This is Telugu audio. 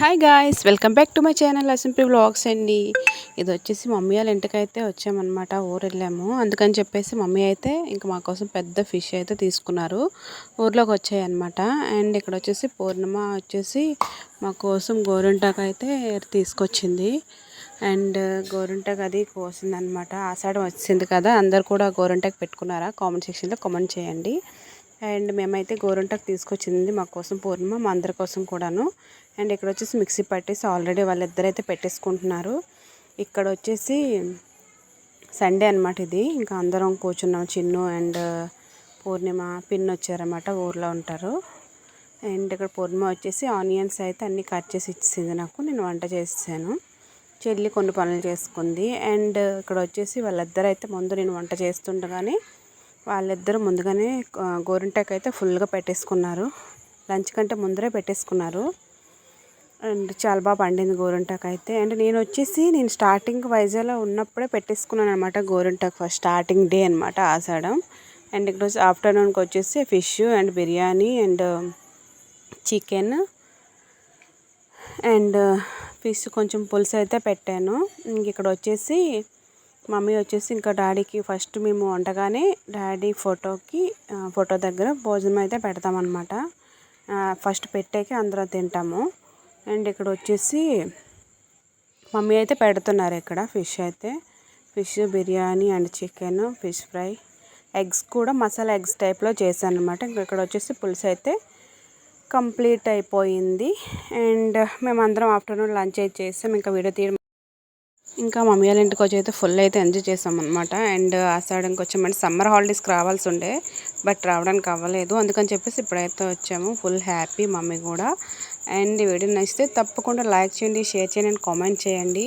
Hi guys welcome back to my channel అసింపి blogs అండి. ఇది వచ్చేసి మమ్మీ వాళ్ళ ఇంటికైతే వచ్చామన్నమాట ఊరు వెళ్ళాము అందుకని చెప్పేసి మమ్మీ అయితే ఇంకా మా కోసం పెద్ద ఫిష్ అయితే తీసుకున్నారు. ఊర్లోకి వచ్చాయి అనమాట అండ్ ఇక్కడ వచ్చేసి పూర్ణిమ వచ్చేసి మా కోసం గోరింటాకు అయితే తీసుకొచ్చింది. అండ్ గోరింటాకు అది కోసిందనమాట ఆషాఢం వచ్చింది కదా అందరు కూడా గోరింటాకు పెట్టుకున్నారా? కామెంట్ సెక్షన్లో కామెంట్ చేయండి. అండ్ మేమైతే గోరంటాకు తీసుకొచ్చింది మా కోసం పూర్ణిమ మా అందరి కోసం కూడాను. అండ్ ఇక్కడ వచ్చేసి మిక్సీ పట్టేసి ఆల్రెడీ వాళ్ళిద్దరైతే పెట్టేసుకుంటున్నారు. ఇక్కడ వచ్చేసి సండే అనమాట ఇది. ఇంకా అందరం కూర్చున్నాం చిన్ను అండ్ పూర్ణిమ పిన్ వచ్చారన్నమాట ఊర్లో ఉంటారు. అండ్ ఇక్కడ పూర్ణిమ వచ్చేసి ఆనియన్స్ అయితే అన్నీ కట్ చేసి ఇచ్చింది నాకు. నేను వంట చేసాను చెల్లి కొన్ని పనులు చేసుకుంది. అండ్ ఇక్కడ వచ్చేసి వాళ్ళిద్దరైతే ముందు నేను వంట చేస్తుండగానే వాళ్ళిద్దరూ ముందుగానే గోరింటాకు అయితే ఫుల్గా పెట్టేసుకున్నారు. లంచ్ కంటే ముందరే పెట్టేసుకున్నారు. అండ్ చాలా బాగా పండింది గోరింటాకు అయితే అండ్ నేను వచ్చేసి నేను స్టార్టింగ్ వైజాగ్లో ఉన్నప్పుడే పెట్టేసుకున్నాను అనమాట గోరింటాకు ఫస్ట్ స్టార్టింగ్ డే అనమాట ఆసాడం అండ్ ఇక్కడ ఆఫ్టర్నూన్కి వచ్చేసి fish and biryani and chicken and fish కొంచెం పులుసు అయితే పెట్టాను. ఇంక ఇక్కడ వచ్చేసి మమ్మీ వచ్చేసి ఇంకా డాడీకి ఫస్ట్ మేము వండగానే డాడీ ఫోటోకి ఫోటో దగ్గర భోజనం అయితే పెడతామన్నమాట. ఫస్ట్ పెట్టాక అందరం తింటాము. అండ్ ఇక్కడ వచ్చేసి మమ్మీ అయితే పెడుతున్నారు ఇక్కడ ఫిష్ అయితే. Fish biryani and chicken fish fry eggs కూడా మసాలా ఎగ్స్ టైప్లో చేశాను అనమాట ఇంకా ఇక్కడ వచ్చేసి పులుసు అయితే కంప్లీట్ అయిపోయింది. అండ్ మేమందరం ఆఫ్టర్నూన్ లంచ్ అయితే చేసాం. ఇంకా వీడియో తీయడం ఇంకా మమ్మీ వాళ్ళ ఇంటికి వచ్చి అయితే ఫుల్ అయితే ఎంజాయ్ చేసాం అనమాట అండ్ ఆషాఢంకి వచ్చామంటే సమ్మర్ హాలిడేస్కి రావాల్సి ఉండే బట్ రావడానికి అవ్వలేదు. అందుకని చెప్పేసి ఇప్పుడైతే వచ్చాము. ఫుల్ హ్యాపీ మమ్మీ కూడా. అండ్ వీడియో నచ్చితే తప్పకుండా లైక్ చేయండి షేర్ చేయండి అండ్ కామెంట్ చేయండి.